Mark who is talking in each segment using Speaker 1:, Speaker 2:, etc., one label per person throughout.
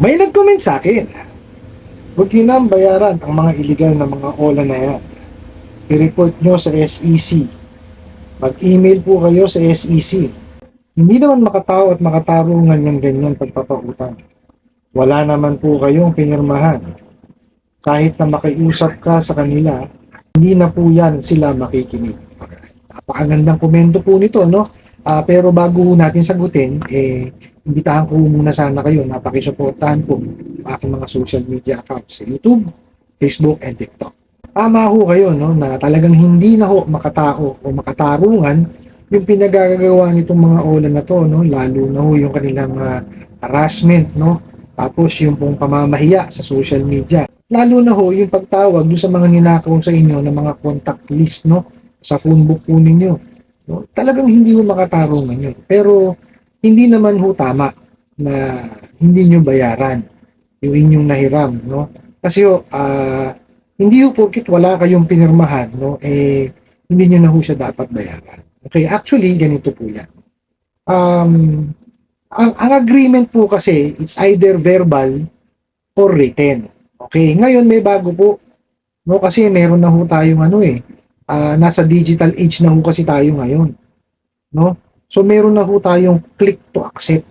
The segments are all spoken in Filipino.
Speaker 1: May nag-comment sa akin. Huwag nyo nang bayaran ang mga illegal na mga ola na yan. I-report nyo sa SEC. Mag-email po kayo sa SEC. Hindi naman makatao at makatarungan yung ganyan pagpapautang. Wala naman po kayong pinirmahan. Kahit na makiusap ka sa kanila, hindi na po yan sila makikinig. Napakagandang komento po nito, no? Ah, pero bago natin sagutin, eh, imbitahan ko muna sana kayo na pakisuportahan po aking mga social media accounts sa YouTube, Facebook, and TikTok. Tama ho kayo, no, na talagang hindi na ho makatao o makatarungan yung pinagagagawa nitong mga ola na to, no, lalo na ho yung kanilang ah, harassment, no, tapos yung pong pamamahiya sa social media. Lalo na ho yung pagtawag doon sa mga ninakaw sa inyo ng mga contact list, no, sa phone book po ninyo. No? Talagang hindi ho makatarungan yun. Pero hindi naman ho tama na hindi nyo bayaran yung inyong nahiram, no? Kasi ho, ah, hindi ho porkit wala kayong pinirmahan, no, eh, hindi nyo na ho siya dapat bayaran. Okay, actually, ganito po yan. Um, ang, ang agreement po kasi, it's either verbal or written. Okay, ngayon may bago po. No, kasi meron na ho tayong ano eh, ah, nasa digital age na ho kasi tayo ngayon. No? So meron na ho tayong click to accept.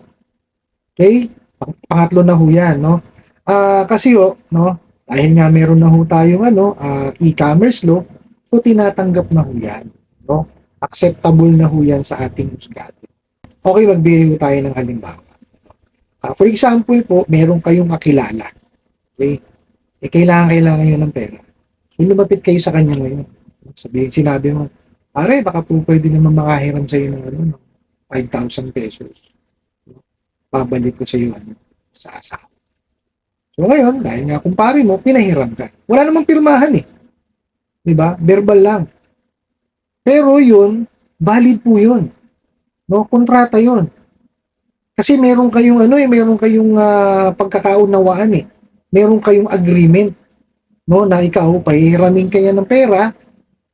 Speaker 1: Okay? Pang- Pangatlo na ho 'yan, no? Ah, kasi ho, no, dahil nga meron na ho tayong ano, ah, e-commerce law, so tinatanggap na ho 'yan, no? Acceptable na ho 'yan sa ating husgado. Okay, magbigay ho tayo ng halimbawa. Ah, for example po, meron kayong kakilala. Okay? Eh, kailangan kailangan nyo ng pera. So, lumapit kayo sa kanya ngayon. Sabi, sinabi mo, pare, baka po pwede naman makahiram sa iyo ng ano, ng 5,000 pesos. Babalik ko sa iyo ano, sa asawa. So ngayon, dahil nga kumpare mo, pinahiram ka. Wala namang pirmahan eh. ba? Verbal lang. Pero yun, valid po yun. No, kontrata yun. Kasi meron kayong ano eh, meron kayong ah, pagkakaunawaan eh. Meron kayong agreement no na ikaw pahihiramin kanya ng pera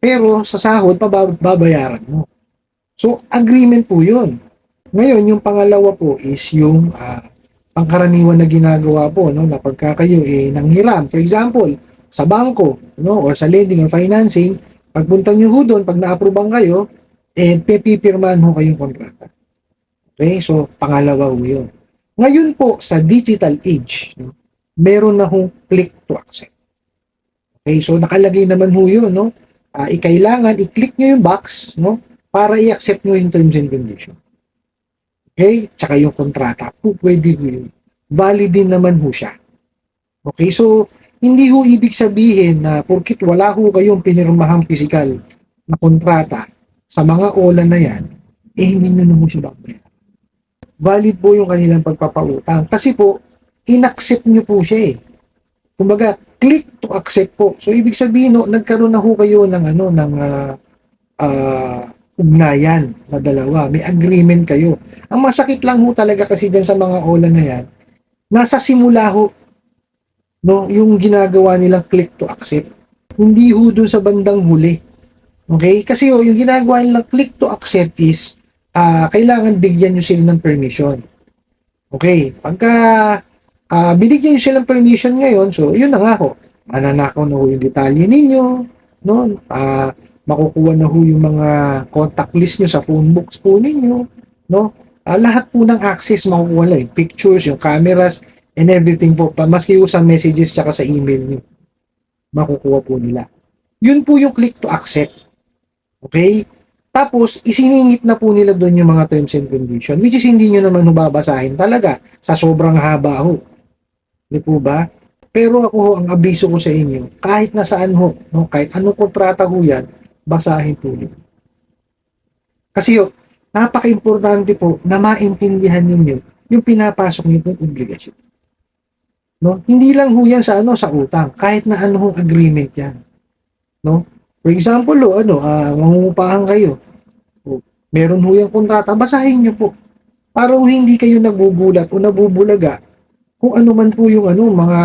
Speaker 1: pero sa sahod pababayaran mo. So agreement po 'yun. Ngayon yung pangalawa po is yung ah, pangkaraniwan na ginagawa po no na pagka kayo eh nanghiram. For example, sa bangko no or sa lending or financing, pagpunta niyo ho doon pag na-approvean kayo, eh pipipirmahan ho kayong kontrata. Okay? So pangalawa ho 'yun. Ngayon po sa digital age, no, meron na hong click to accept. Okay, so nakalagay naman ho yun, no? Ah, ikailangan i-click nyo yung box, no? Para i-accept nyo yung terms and conditions. Okay? Tsaka yung kontrata, pwede ho yun. Valid din naman ho siya. Okay, so hindi ho ibig sabihin na porkit wala ho kayong pinirmahang physical na kontrata sa mga ola na yan, eh hindi nyo na ho siya babayaran. Valid po yung kanilang pagpapautang. Kasi po, inaccept nyo po siya eh. Kumbaga, click to accept po. So ibig sabihin no, nagkaroon na ho kayo ng ano ng ah, ah, ugnayan na dalawa. May agreement kayo. Ang masakit lang ho talaga kasi diyan sa mga ola na yan, nasa simula ho no, yung ginagawa nilang click to accept. Hindi ho dun sa bandang huli. Okay? Kasi ho, yung ginagawa nilang click to accept is ah, kailangan bigyan nyo sila ng permission. Okay? Pagka ah binigyan silang permission ngayon, so yun na nga ho. Mananakaw na ho yung detalye ninyo, no? Ah, makukuha na ho yung mga contact list nyo sa phone books po ninyo, no? Ah, lahat po ng access makukuha lang, yung pictures, yung cameras, and everything po, pa, maski yung sa messages tsaka sa email nyo, makukuha po nila. Yun po yung click to accept. Okay? Tapos, isiningit na po nila doon yung mga terms and conditions, which is hindi nyo naman ho babasahin talaga sa sobrang haba ho. Di po ba? Pero ako ho, ang abiso ko sa inyo, kahit nasaan ho, no, kahit anong kontrata ho yan, basahin po yun. Kasi ho, napaka-importante po na maintindihan ninyo yung pinapasok niyo pong obligasyon. No? Hindi lang ho yan sa ano sa utang, kahit na ano hong agreement yan. No? For example, ho, ano, ah mangungupahan kayo. O, meron ho yung kontrata, basahin niyo po. Para ho hindi kayo nagugulat o nabubulaga kung ano man po yung ano, mga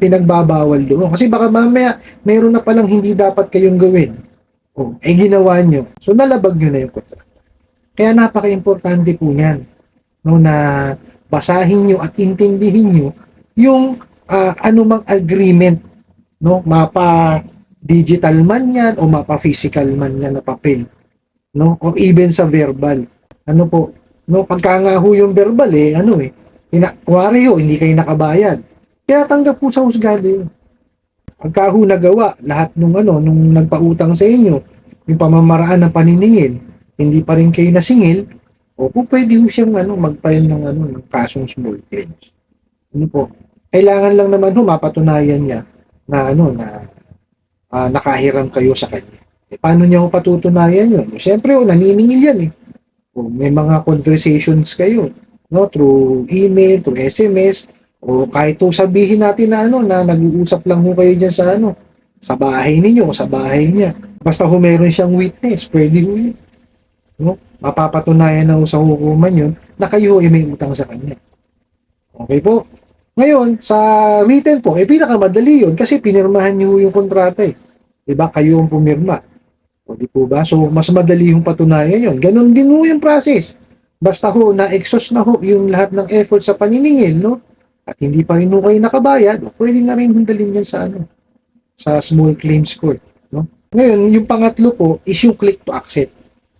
Speaker 1: pinagbabawal doon. Kasi baka mamaya, meron na palang hindi dapat kayong gawin. O, eh ginawa nyo. So, nalabag nyo na yung kontrata. Kaya napaka-importante po yan. No, na basahin nyo at intindihin nyo yung ah, anumang agreement, no? Mapa digital man yan o mapa physical man yan na papel, no? Or even sa verbal. Ano po? No, pagka nga ho yung verbal eh, ano eh, ina, kuwari ho, hindi kayo nakabayad. Tinatanggap po sa husgado yun. Pagka ho nagawa, lahat nung ano, nung nagpautang sa inyo, yung pamamaraan ng paniningil, hindi pa rin kayo nasingil, o po pwede ho siyang ano, mag-file ng ano, ng kasong small claims. Ano po? Kailangan lang naman ho mapatunayan niya na ano na ah, nakahiram kayo sa kanya. Eh, paano niya ho patutunayan yun? Siyempre, ho, naniningil yan eh. O, may mga conversations kayo, no, through email, through SMS, o kahit ho sabihin natin na ano, na nag-uusap lang ho kayo dyan sa ano, sa bahay ninyo o sa bahay niya. Basta ho meron siyang witness, pwede ho yun. No? Mapapatunayan na ho sa hukuman yun na kayo ay may utang sa kanya. Okay po? Ngayon, sa written po, eh pinakamadali yun kasi pinirmahan niyo yung kontrata eh. Diba? Kayo ang pumirma. O di po ba? So, mas madali yung patunayan yun. Ganon din ho yung process. Basta ho, na-exhaust na ho yung lahat ng effort sa paniningil, no? At hindi pa rin ho kayo nakabayad, pwede na rin hundalin yan sa ano, sa small claims court, no? Ngayon, yung pangatlo po is yung click to accept.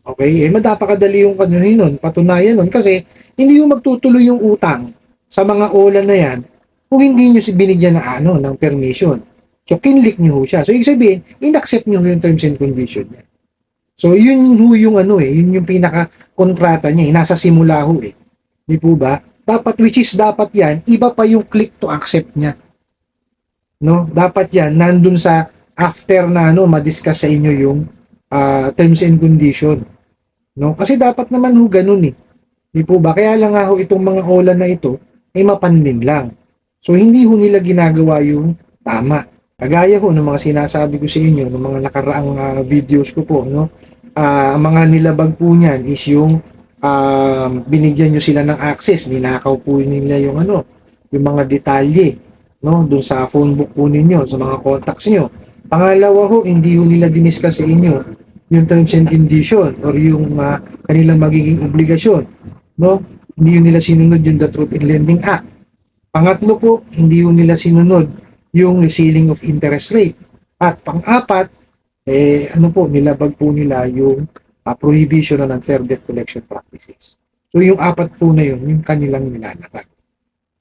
Speaker 1: Okay? Eh, madapakadali yung kanuhin nun, patunayan nun, kasi hindi yung magtutuloy yung utang sa mga ola na yan kung hindi nyo si binigyan ng ano, ng permission. So, kinlik nyo ho siya. So, ibig sabihin, in-accept nyo yung terms and condition niya. So, yun ho yung ano eh, yun yung pinaka-kontrata niya eh, nasa simula ho eh. Di po ba? Dapat, which is dapat yan, iba pa yung click to accept niya. No? Dapat yan, nandun sa after na ano, madiscuss sa inyo yung ah, terms and condition. No? Kasi dapat naman ho ganun eh. Di po ba? Kaya lang nga ho itong mga ola na ito ay mapanlin lang. So, hindi ho nila ginagawa yung tama. Kagaya ho ng mga sinasabi ko sa inyo, ng mga nakaraang ah, videos ko po, no? Ah, ang mga nilabag po niyan is yung um, binigyan nyo sila ng access, ninakaw po nila yung ano, yung mga detalye, no? Doon sa phone book po ninyo, sa mga contacts nyo. Pangalawa ho, hindi ho nila diniscuss sa inyo yung terms and condition or yung ah, kanilang magiging obligasyon, no? Hindi ho nila sinunod yung The Truth in Lending Act. Pangatlo po, hindi ho nila sinunod yung ceiling of interest rate. At pang-apat, eh, ano po, nilabag po nila yung ah, prohibition on unfair debt collection practices. So, yung apat po na yun, yung kanilang nilalabag.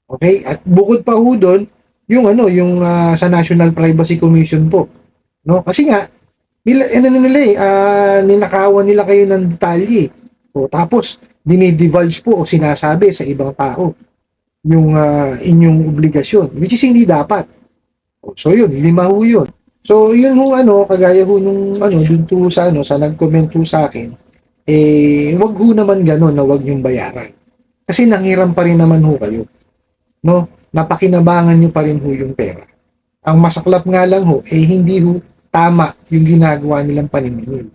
Speaker 1: Okay? At bukod pa ho doon, yung ano, yung ah, sa National Privacy Commission po. No? Kasi nga, nila, ano nila eh, ah, ninakawan nila kayo ng detalye. O, tapos, dinidivulge po o sinasabi sa ibang tao yung ah, inyong obligasyon, which is hindi dapat. So yun, lima ho yun. So yun ho ano, kagaya ho nung ano, dun to sa ano, sa nag-comment ho sa akin, eh, wag ho naman gano'n na wag yung bayaran. Kasi nanghiram pa rin naman ho kayo. No? Napakinabangan nyo pa rin ho yung pera. Ang masaklap nga lang ho, eh hindi ho tama yung ginagawa nilang paniningil.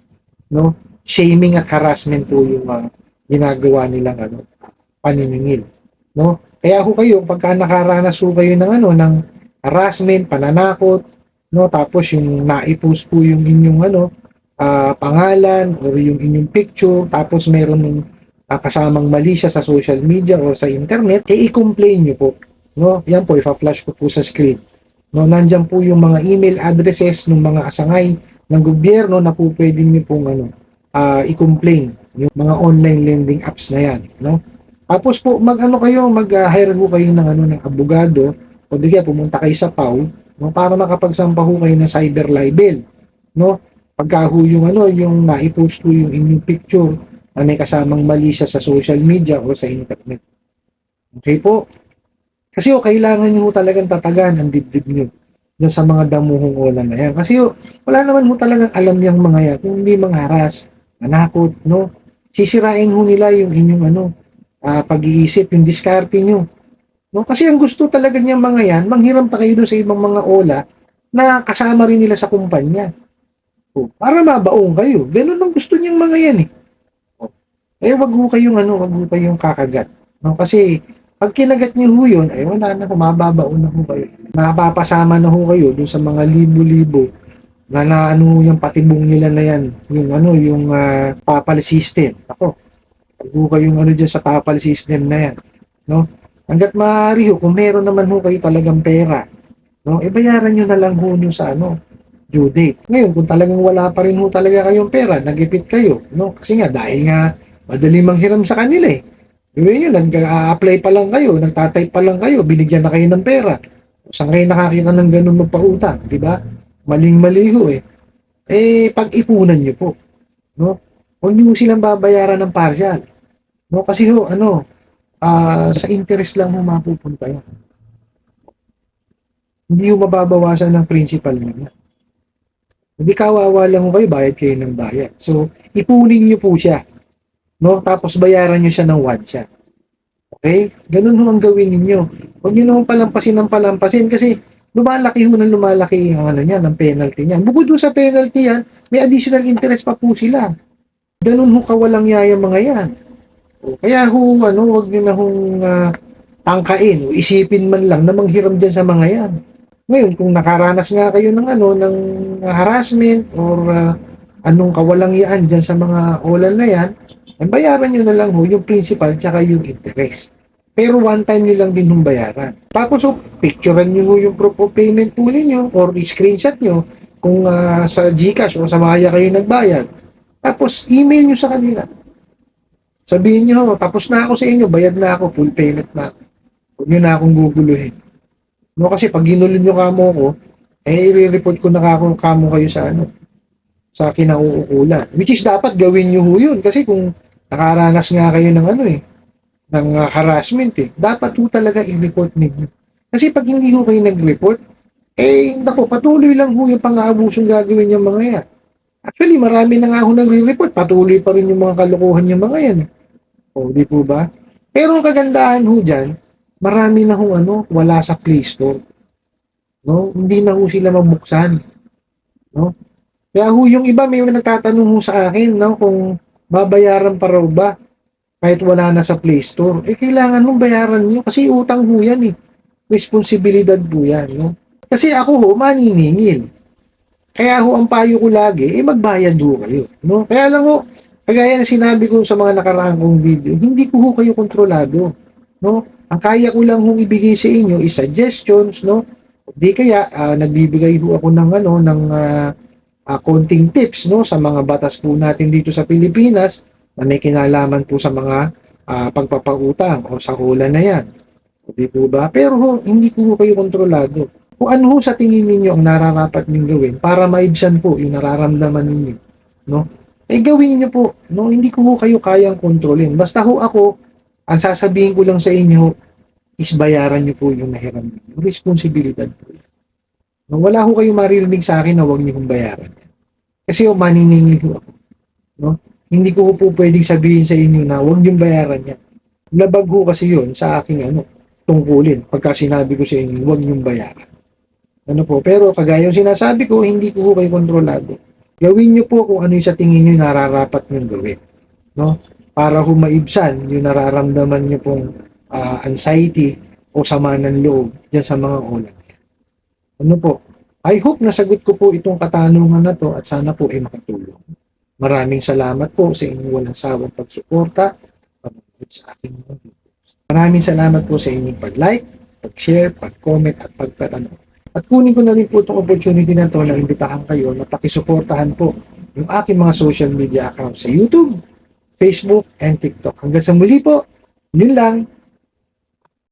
Speaker 1: No? Shaming at harassment po yung mga ginagawa nilang ano, paniningil. No? Kaya ho kayo, pagka nakaranas ho kayo ng ano, ng harassment, pananakot, no? Tapos yung naipost po yung inyong ano, ah, pangalan or yung inyong picture, tapos meron ng ah, kasamang mali siya sa social media or sa internet, eh i-complain nyo po. No? Yan po, ifa-flash ko po sa screen. No, nandiyan po yung mga email addresses ng mga asangay ng gobyerno na po pwede niyo pong ano, ah, i-complain yung mga online lending apps na yan, no? Tapos po mag-ano kayo, mag-hire ho kayo ng ano ng abogado o kaya pumunta kayo sa PAW, no, para makapagsampa ho kayo ng cyber libel, no? Pagka ho yung ano, yung naipost ho yung inyong picture na may kasamang mali siya sa social media o sa internet. Okay po? Kasi o, kailangan nyo talagang tatagan ang dibdib nyo dyan sa mga damuhong ulan na yan. Kasi o, wala naman ho talagang alam yung mga yan, kung hindi mangharas, manakot, no? Sisirain ho nila yung inyong ano, ah, pag-iisip, yung diskarte nyo. No? Kasi ang gusto talaga niyang mga yan, manghiram pa kayo doon sa ibang mga ola na kasama rin nila sa kumpanya. O, para mabaong kayo. Ganun ang gusto niyang mga yan eh. O, eh, wag ho kayong ano, wag ho kayong kakagat. No? Kasi, pag kinagat niyo ho yun, ay wala na ho, mababaon na ho kayo. Mapapasama na ho kayo doon sa mga libo-libo na na ano yung patibong nila na yan, yung ano, yung ah, papal system. Ako, pag ho kayong ano dyan sa papal system na yan, no? Hanggat maaari ho, kung meron naman ho kayo talagang pera, no, e bayaran nyo na lang ho nyo sa ano, due date. Ngayon, kung talagang wala pa rin ho talaga kayong pera, nagipit kayo, no? Kasi nga, dahil nga, madali manghiram sa kanila eh. Gawin nyo, nag-a-apply pa lang kayo, nagtatype pa lang kayo, binigyan na kayo ng pera. Saan kayo nakakita ng ganun magpautang, di ba? Maling-mali ho eh. Eh, pag-ipunan nyo po, no? Huwag nyo silang babayaran ng partial. No? Kasi ho, ano, ah, sa interest lang ho mapupunta yan. Hindi ho mababawasan ng principal nyo. Hindi kawawa lang ho kayo, bayad kayo ng bayad. So, ipunin nyo po siya. No? Tapos bayaran nyo siya ng one shot. Okay? Ganun ho ang gawin ninyo. Huwag nyo naman palampasin ng palampasin kasi lumalaki ho ng lumalaki ang ano niya, ng penalty niyan. Bukod doon sa penalty yan, may additional interest pa po sila. Ganun ho kawalang yaya mga yan. Kaya ho, ano, huwag nyo na hong ah, tangkain isipin man lang na manghiram dyan sa mga yan. Ngayon, kung nakaranas nga kayo ng ano, ng harassment or ah, anong kawalang yaan dyan sa mga olan na yan, ay bayaran nyo na lang ho yung principal tsaka yung interest. Pero one time nyo lang din hong bayaran. Tapos ho, picturean nyo yung proof of payment po ninyo or screenshot nyo kung ah, sa Gcash o sa Maya kayo nagbayad. Tapos email nyo sa kanila. Sabihin nyo, tapos na ako sa inyo, bayad na ako, full payment na ako. Huwag nyo na akong guguluhin. No, kasi pag ginulun nyo kamo ko, eh, i-report ko na kako kamo kayo sa ano, sa kinauukulan. Which is dapat gawin nyo ho yun. Kasi kung nakaranas nga kayo ng ano eh, ng ah, harassment eh, dapat ho talaga i-report ninyo. Kasi pag hindi ho kayo nag-report, eh, nako, patuloy lang ho yung pang-aabusong gagawin yung mga yan. Actually, marami na nga ho nagre-report, patuloy pa rin yung mga kalokohan yung mga yan. O, di po ba? Pero ang kagandahan ho dyan, marami na ho ano, wala sa Play Store. No? Hindi na ho sila mabuksan. No? Kaya ho, yung iba may nagtatanong ho sa akin, no, kung babayaran pa raw ba kahit wala na sa Play Store. Eh, kailangan mong bayaran nyo kasi utang ho yan eh. Responsibilidad po yan. No? Kasi ako ho, maniningil. Kaya ho, ang payo ko lagi, eh magbayad ho kayo. No? Kaya lang ho, kagaya na sinabi ko sa mga nakaraang kong video, hindi ko ho kayo kontrolado. No? Ang kaya ko lang hong ibigay sa inyo is suggestions, no? Di kaya ah, nagbibigay ho ako ng ano ng ah, ah, konting tips no sa mga batas po natin dito sa Pilipinas na may kinalaman po sa mga ah, pagpapautang o sa hula na yan. Di po ba? Pero ho, hindi ko ho kayo kontrolado. Kung ano ho sa tingin ninyo ang nararapat niyong gawin para maibsan po yung nararamdaman ninyo, no? Eh gawin niyo po, no? Hindi ko kayo kayang kontrolin. Basta ho ako, ang sasabihin ko lang sa inyo is bayaran niyo po yung nahiram niyo. Responsibilidad po yan. No, wala ho kayo maririnig sa akin na huwag niyo kong bayaran. Kasi ho, maniningil ho ako. No? Hindi ko po pwedeng sabihin sa inyo na huwag niyong bayaran yan. Labag ho kasi yun sa aking ano, tungkulin. Pagka sinabi ko sa inyo, huwag niyong bayaran. Ano po, pero kagaya yung sinasabi ko, hindi ko ho kayo kontrolado. Gawin niyo po kung ano yung sa tingin niyo nararapat niyong gawin. No? Para ho maibsan yung nararamdaman niyo pong ah, anxiety o sama ng loob dyan sa mga ulan. Ano po? I hope nasagot ko po itong katanungan na to at sana po ay makatulong. Maraming salamat po sa inyong walang sawang pagsuporta panonood sa aking mga videos. Maraming salamat po sa inyong pag-like, pag-share, pag-comment at pagtatanong. At kunin ko na rin po itong opportunity na to na imbitahan kayo na pakisuportahan po yung aking mga social media accounts sa YouTube, Facebook, and TikTok. Hanggang sa muli po, yun lang.